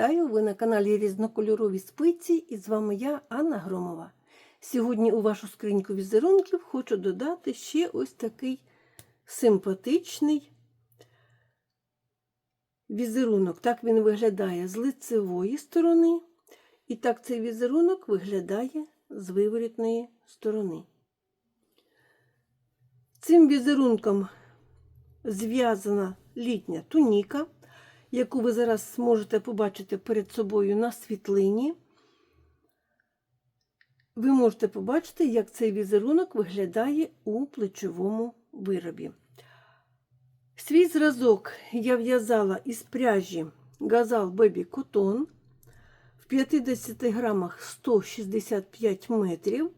Вітаю! Ви на каналі Різнокольорові спиці і з вами я, Анна Громова. Сьогодні у вашу скриньку візерунків хочу додати ще ось такий симпатичний візерунок. Так він виглядає з лицевої сторони, і так цей візерунок виглядає з виворітної сторони. Цим візерунком зв'язана літня туніка яку ви зараз можете побачити перед собою на світлині, ви можете побачити, як цей візерунок виглядає у плечовому виробі. Свій зразок я в'язала із пряжі Газал Baby Cotton в 50 грамах 165 метрів.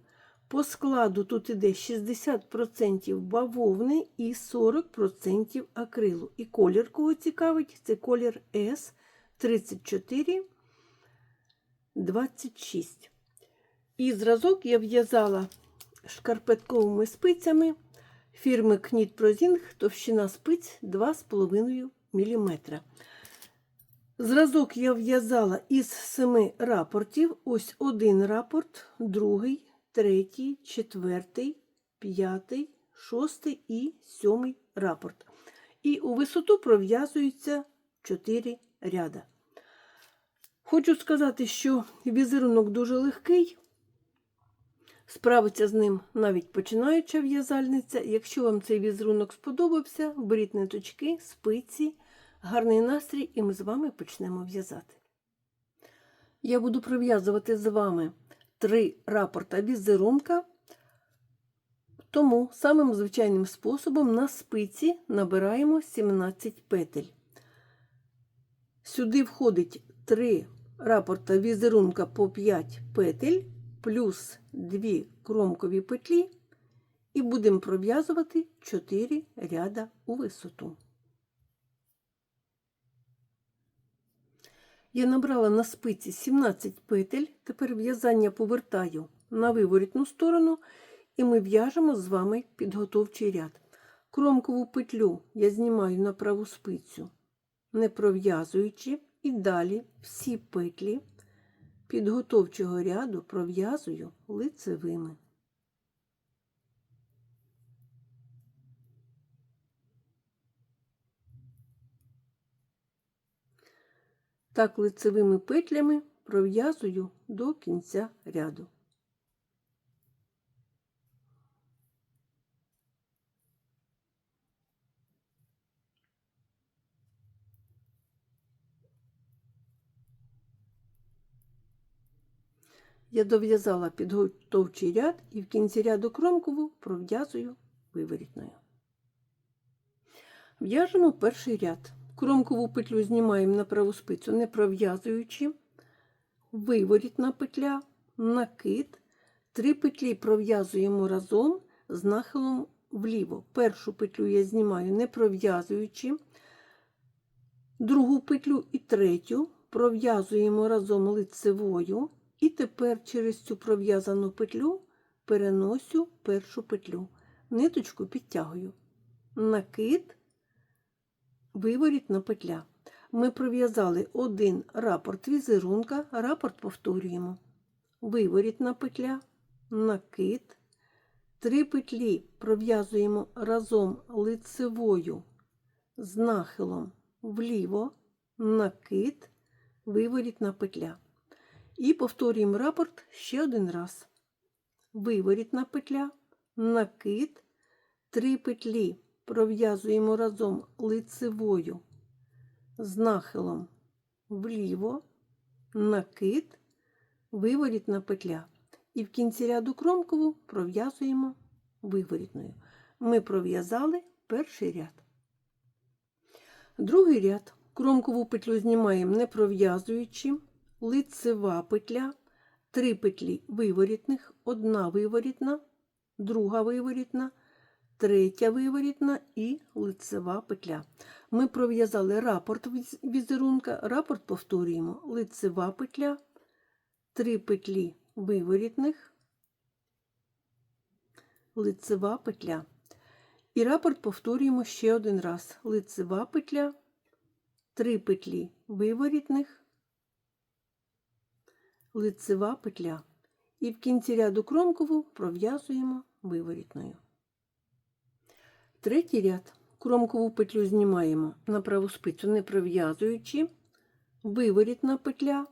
По складу тут іде 60% бавовни і 40% акрилу. І колір, кого цікавить, це колір S3426. І зразок я в'язала шкарпетковими спицями фірми Knit Prozing, товщина спиць 2,5 мм. Зразок я в'язала із семи рапортів. Ось один рапорт, другий третій, четвертий, п'ятий, шостий і сьомий рапорт. І у висоту пров'язуються 4 ряда. Хочу сказати, що візерунок дуже легкий. Справиться з ним навіть починаюча в'язальниця. Якщо вам цей візерунок сподобався, беріть ниточки, спиці, гарний настрій, і ми з вами почнемо в'язати. Я буду пров'язувати з вами три рапорта візерунка, тому самим звичайним способом на спиці набираємо 17 петель. Сюди входить 3 рапорта візерунка по 5 петель, плюс 2 кромкові петлі, і будемо пров'язувати 4 ряда у висоту. Я набрала на спиці 17 петель, тепер в'язання повертаю на виворітну сторону, і ми в'яжемо з вами підготовчий ряд. Кромкову петлю я знімаю на праву спицю, не пров'язуючи, і далі всі петлі підготовчого ряду пров'язую лицевими. Так лицевими петлями пров'язую до кінця ряду. Я дов'язала підготовчий ряд і в кінці ряду кромкову пров'язую виворітною. В'яжемо перший ряд. Кромкову петлю знімаємо на праву спицю, не пров'язуючи, виворітна петля, накид, три петлі пров'язуємо разом з нахилом вліво. Першу петлю я знімаю, не пров'язуючи, другу петлю і третю пров'язуємо разом лицевою, і тепер через цю пров'язану петлю переносю першу петлю, ниточку підтягую, накид виворітна петля. Ми пров'язали один рапорт візерунка, рапорт повторюємо. Виворітна петля, накид, три петлі пров'язуємо разом лицевою з нахилом вліво, накид, виворітна петля. І повторюємо рапорт ще один раз. Виворітна петля, накид, три петлі пров'язуємо разом лицевою з нахилом вліво, накид, виворітна петля. І в кінці ряду кромкову пров'язуємо виворітною. Ми пров'язали перший ряд. Другий ряд кромкову петлю знімаємо не пров'язуючи, лицева петля, три петлі виворітних, одна виворітна, друга виворітна третя виворітна і лицева петля. Ми пров'язали рапорт візерунка, рапорт повторюємо, лицева петля, три петлі виворітних, лицева петля. І рапорт повторюємо ще один раз: лицева петля, три петлі виворітних, лицева петля. І в кінці ряду кромкову пров'язуємо виворітною. Третій ряд кромкову петлю знімаємо на праву спицю, не пров'язуючи, виворітна петля,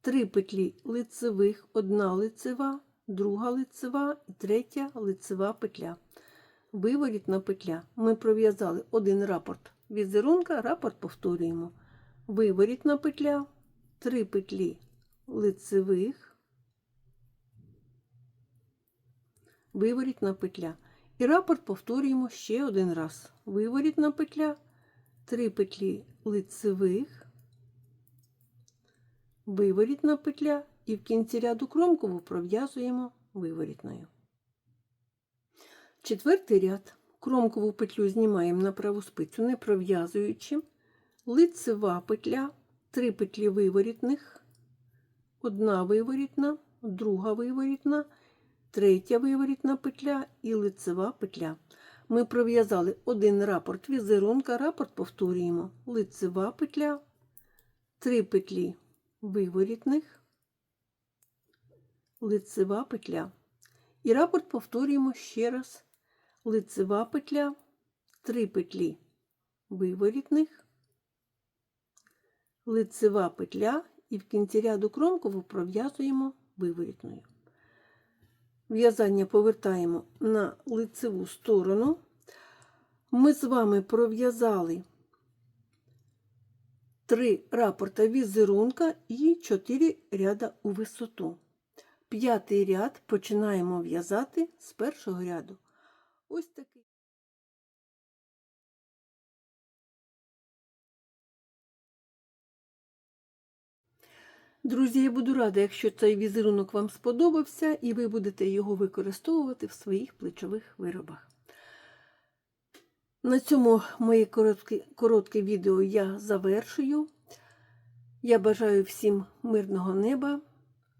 три петлі лицевих, одна лицева, друга лицева і третя лицева петля. Виворітна петля. Ми пров'язали один рапорт візерунка, рапорт повторюємо. Виворітна петля, три петлі лицевих, виворітна петля. І рапорт повторюємо ще один раз. Виворітна петля, три петлі лицевих, виворітна петля і в кінці ряду кромкову пров'язуємо виворітною. Четвертий ряд кромкову петлю знімаємо на праву спицю, не пров'язуючи, лицева петля, три петлі виворітних, одна виворітна, друга виворітна, третя виворітна петля і лицева петля. Ми пров'язали один рапорт візерунка, рапорт повторюємо. Лицева петля, три петлі виворітних, лицева петля. І рапорт повторюємо ще раз. Лицева петля, три петлі виворітних, лицева петля і в кінці ряду кромкову пров'язуємо виворітною. В'язання повертаємо на лицеву сторону. Ми з вами пров'язали три рапорта візерунка і чотири ряда у висоту. П'ятий ряд починаємо в'язати з першого ряду. Ось такий. Друзі, я буду рада, якщо цей візерунок вам сподобався, і ви будете його використовувати в своїх плечових виробах. На цьому моє коротке, коротке відео я завершую. Я бажаю всім мирного неба,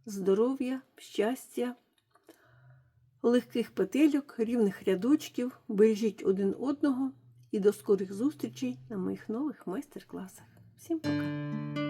здоров'я, щастя, легких петельок, рівних рядочків. Бережіть один одного і до скорих зустрічей на моїх нових майстер-класах. Всім пока!